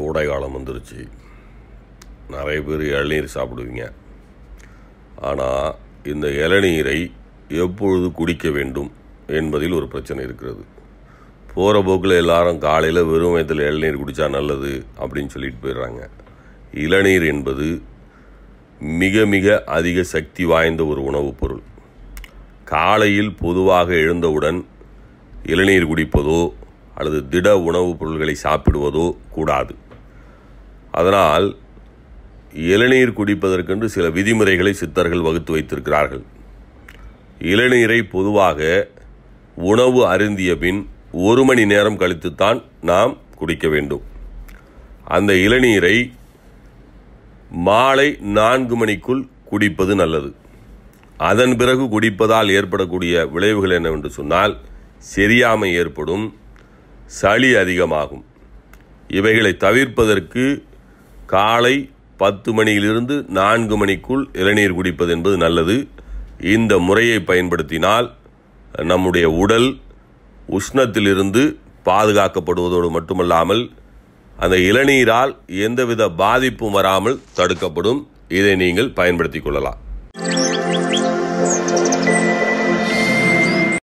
கோடை காலம் வந்துருச்சு. நிறைய பேர் இளநீர் சாப்பிடுவீங்க. ஆனால் இந்த இளநீரை எப்பொழுது குடிக்க வேண்டும் என்பதில் ஒரு பிரச்சனை இருக்கிறது. போகிற போக்கில் எல்லாரும் காலையில் வெறும் வயத்தில் இளநீர் குடித்தா நல்லது அப்படின்னு சொல்லிட்டு போயிடுறாங்க. இளநீர் என்பது மிக மிக அதிக சக்தி வாய்ந்த ஒரு உணவுப் பொருள். காலையில் பொதுவாக எழுந்தவுடன் இளநீர் குடிப்பதோ அல்லது திட உணவுப் பொருள்களை சாப்பிடுவதோ கூடாது. அதனால் இளநீர் குடிப்பதற்கென்று சில விதிமுறைகளை சித்தர்கள் வகுத்து வைத்திருக்கிறார்கள். இளநீரை பொதுவாக உணவு அருந்திய பின் ஒரு மணி நேரம் கழித்துத்தான் நாம் குடிக்க வேண்டும். அந்த இளநீரை மாலை நான்கு மணிக்குள் குடிப்பது நல்லது. அதன் பிறகு குடிப்பதால் ஏற்படக்கூடிய விளைவுகள் என்னவென்று சொன்னால் செரியாமை ஏற்படும் சளி அதிகமாகும். இவைகளை தவிர்ப்பதற்கு காலை பத்து மணியிலிருந்து நான்கு மணிக்குள் இளநீர் குடிப்பது என்பது நல்லது. இந்த முறையை பயன்படுத்தினால் நம்முடைய உடல் உஷ்ணத்திலிருந்து பாதுகாக்கப்படுவதோடு மட்டுமல்லாமல் அந்த இளநீரால் எந்தவித பாதிப்பும் வராமல் தடுக்கப்படும். இதை நீங்கள் பயன்படுத்திக் கொள்ளலாம்.